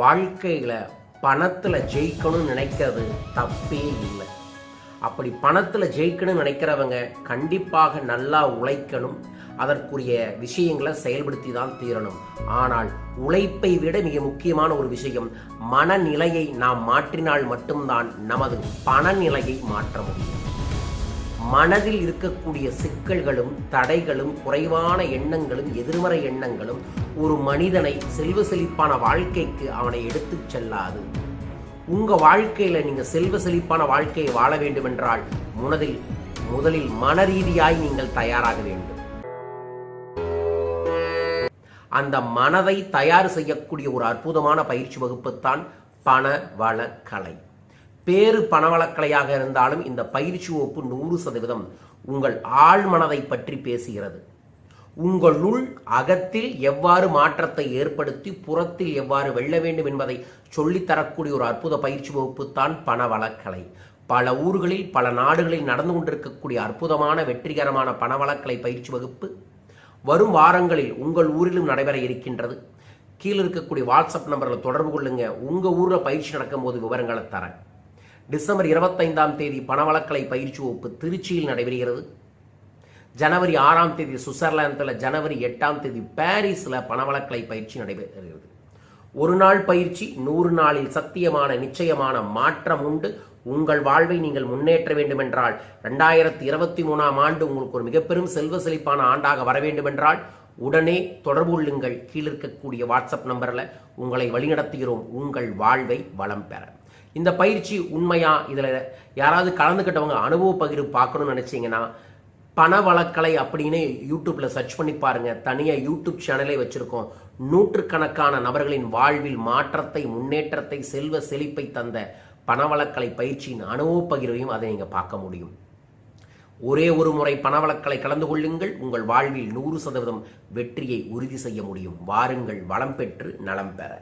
வாழ்க்கையில் பணத்தில் ஜெயிக்கணும்னு நினைக்கிறது தப்பே இல்லை. அப்படி பணத்தில் ஜெயிக்கணும்னு நினைக்கிறவங்க கண்டிப்பாக நல்லா உழைக்கணும். அதற்குரிய விஷயங்களை செயல்படுத்தி தான் தீரணும். ஆனால் உழைப்பை விட மிக முக்கியமான ஒரு விஷயம் மனநிலையை நாம் மாற்றினால் மட்டும்தான் நமது பணநிலையை மாற்ற முடியும். மனதில் இருக்கக்கூடிய சிக்கல்களும் தடைகளும் குறைவான எண்ணங்களும் எதிர்மறை எண்ணங்களும் ஒரு மனிதனை செல்வ செழிப்பான வாழ்க்கைக்கு அவனை எடுத்துச் செல்லாது. உங்கள் வாழ்க்கையில் நீங்கள் செல்வ செழிப்பான வாழ்க்கையை வாழ வேண்டுமென்றால் முனதில் முதலில் மன ரீதியாய் நீங்கள் தயாராக வேண்டும். அந்த மனதை தயார் செய்யக்கூடிய ஒரு அற்புதமான பயிற்சி வகுப்புத்தான் பண வள கலை. பேரு பணவளக்கலையாக இருந்தாலும் இந்த பயிற்சி வகுப்பு நூறு சதவீதம் உங்கள் ஆழ்மனதை பற்றி பேசுகிறது. உங்களுள் அகத்தில் எவ்வாறு மாற்றத்தை ஏற்படுத்தி புறத்தில் எவ்வாறு வெல்ல வேண்டும் என்பதை சொல்லித்தரக்கூடிய ஒரு அற்புத பயிற்சி வகுப்பு தான் பணவளக்கலை பல ஊர்களில் பல நாடுகளில் நடந்து கொண்டிருக்கக்கூடிய அற்புதமான வெற்றிகரமான பணவளக்கலை பயிற்சி வகுப்பு வரும் வாரங்களில் உங்கள் ஊரிலும் நடைபெற இருக்கின்றது. கீழே இருக்கக்கூடிய வாட்ஸ்அப் நம்பரில் தொடர்பு கொள்ளுங்க. உங்கள் ஊரில் பயிற்சி நடக்கும்போது விவரங்களை தரேன். டிசம்பர் இருபத்தைந்தாம் தேதி பணவளக்கலை பயிற்சி வகுப்பு திருச்சியில் நடைபெறுகிறது. ஜனவரி ஆறாம் தேதி சுவிட்சர்லாந்தில் ஜனவரி எட்டாம் தேதி பாரிஸில் பணவளக்கலை பயிற்சி நடைபெறுகிறது. ஒரு நாள் பயிற்சி நூறு நாளில் சத்தியமான நிச்சயமான மாற்றம் உண்டு. உங்கள் வாழ்வை நீங்கள் முன்னேற்ற வேண்டுமென்றால் ரெண்டாயிரத்தி இருபத்தி மூணாம் ஆண்டு உங்களுக்கு ஒரு மிகப்பெரும் செல்வ செழிப்பான ஆண்டாக வர வேண்டுமென்றால் உடனே தொடர்பு கொள்ளுங்கள். கீழிருக்கக்கூடிய வாட்ஸ்அப் நம்பரில் உங்களை வழிநடத்துகிறோம். உங்கள் வாழ்வை வளம் பெற. இந்த பயிற்சி உண்மையா? இதில் யாராவது கலந்துக்கிட்டவங்க அனுபவ பகிர்வு பார்க்கணும்னு நினச்சிங்கன்னா பண வழக்கலை அப்படின்னு யூடியூப்பில் சர்ச் பண்ணி பாருங்கள் தனியாக யூடியூப் சேனலே வச்சுருக்கோம். நூற்றுக்கணக்கான நபர்களின் வாழ்வில் மாற்றத்தை முன்னேற்றத்தை செல்வ செழிப்பை தந்த பணவளக்கலை பயிற்சியின் அனுபவ பகிர்வையும் அதை நீங்கள் பார்க்க முடியும். ஒரே ஒரு முறை பணவளக்கலை கலந்து கொள்ளுங்கள். உங்கள் வாழ்வில் நூறு சதவீதம் வெற்றியை உறுதி செய்ய முடியும். வாருங்கள் வளம் பெற்று நலம் பெற.